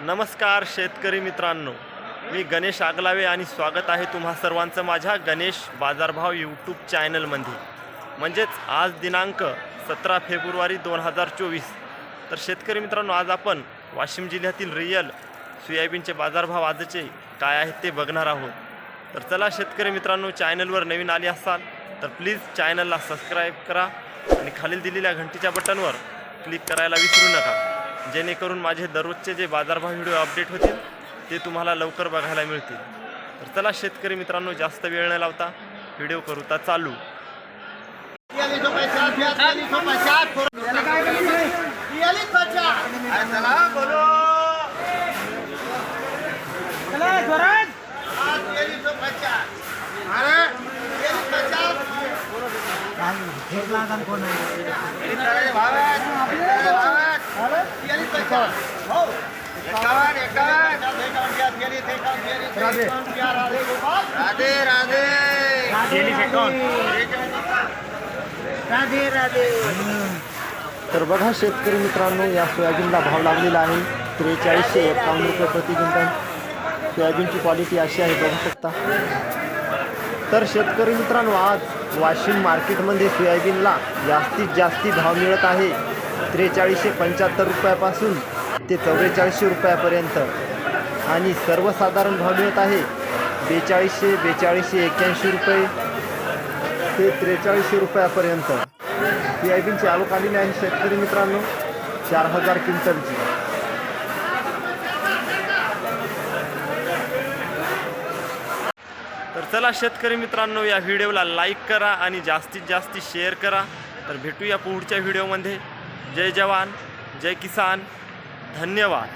नमस्कार शेतकरी मित्रांनो मी गणेश आगलावे आणि स्वागत आहे तुम्हा सर्वांचं माझ्या गणेश बाजारभाव यूट्यूब चॅनलमध्ये. म्हणजेच आज दिनांक सतरा फेब्रुवारी दोन हजार चोवीस. तर शेतकरी मित्रांनो आज आपण वाशिम जिल्ह्यातील रियल सोयाबीनचे बाजारभाव आजचे काय आहेत ते बघणार आहोत. तर चला शेतकरी मित्रांनो चॅनलवर नवीन आले असाल तर प्लीज चॅनलला सबस्क्राईब करा आणि खालील दिलेल्या घंटीच्या बटनवर क्लिक करायला विसरू नका. जेणेकरून माझे दररोजचे जे बाजारभाव व्हिडिओ अपडेट होतील ते तुम्हाला लवकर बघायला मिळतील. तर चला शेतकरी मित्रांनो जास्त वेळ न लावता व्हिडिओ करूता चालू. बयालीस राधे राधे राधे राधे राधे तर बघा शेतकरी मित्रांनो या सोयाबीनला भाव लागलेला आहे. त्रेचाळीसशे एकावन्न रुपये प्रति क्विंटल. सोयाबीनची क्वालिटी अशी आहे बघू शकता. तर शेतकरी मित्रांनो आज वाशिम मार्केटमध्ये सोयाबीनला जास्तीत जास्ती भाव मिळत आहे. त्रेचाळीसशे पंच्याहत्तर रुपयापासून ते चौवेचाळीसशे रुपयापर्यंत. आणि सर्वसाधारण भाव मिळत आहे. बेचाळीसशे बेचाळीसशे एक्क्याऐंशी रुपये ते त्रेचाळीसशे रुपयापर्यंत. सोयाबीनची आवक आलेली आहे शेतकरी मित्रांनो. चार हजार क्विंटलची. तर चला शेतकरी मित्रांनो या व्हिडिओला लाईक करा आणि जास्तीत जास्त शेअर करा. तर भेटूया पुढच्या व्हिडिओमध्ये. जय जवान जय किसान. ધન્યવાદ